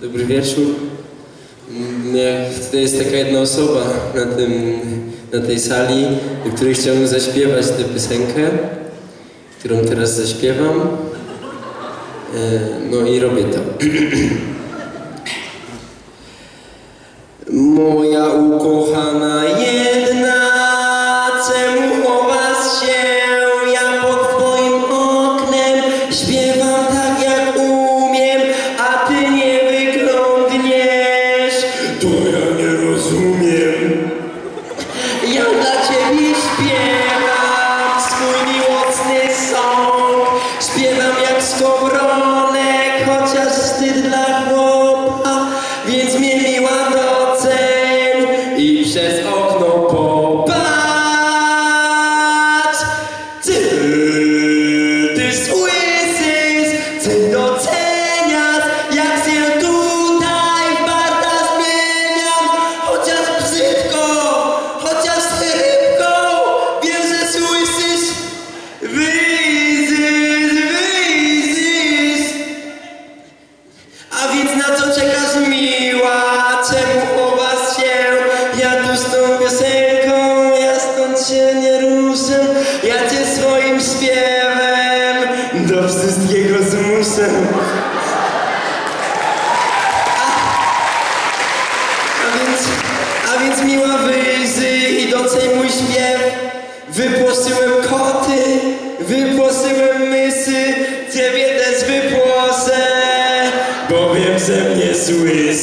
Dobry wieczór. Mm, To jest taka jedna osoba na, tym, na tej sali, do której chciałbym zaśpiewać tę piosenkę, którą teraz zaśpiewam. E, No i robię to. Moja ukochana To ja nie rozumiem. Ja dla ciebie śpiewam swój miłosny song. Śpiewam jak skowronek, chociaż wstyd dla chłopa, więc mnie miła i przez A więc na co czekasz miła? Czemu chowasz się? Ja tu z tą piosenką, ja stąd się nie ruszę. Ja cię swoim śpiewem do wszystkiego zmuszę. A więc, miła wyjrzyj, doceń mój śpiew. Wypłoszyłem koty, wypłoszyłem mysy, że mnie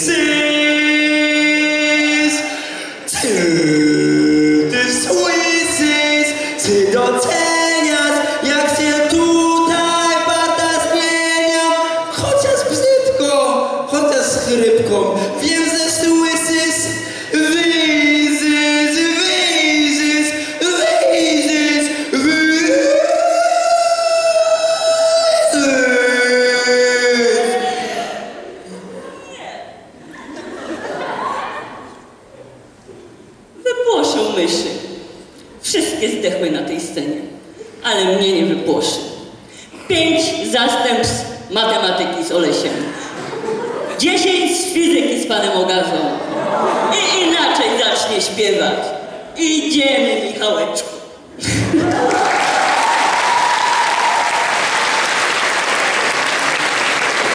myszy. Wszystkie zdechły na tej scenie, ale mnie nie wypłoszy. Pięć zastępstw matematyki z Olesiem. Dziesięć z fizyki z panem Ogazą. I inaczej zacznie śpiewać. Idziemy, Michałeczku.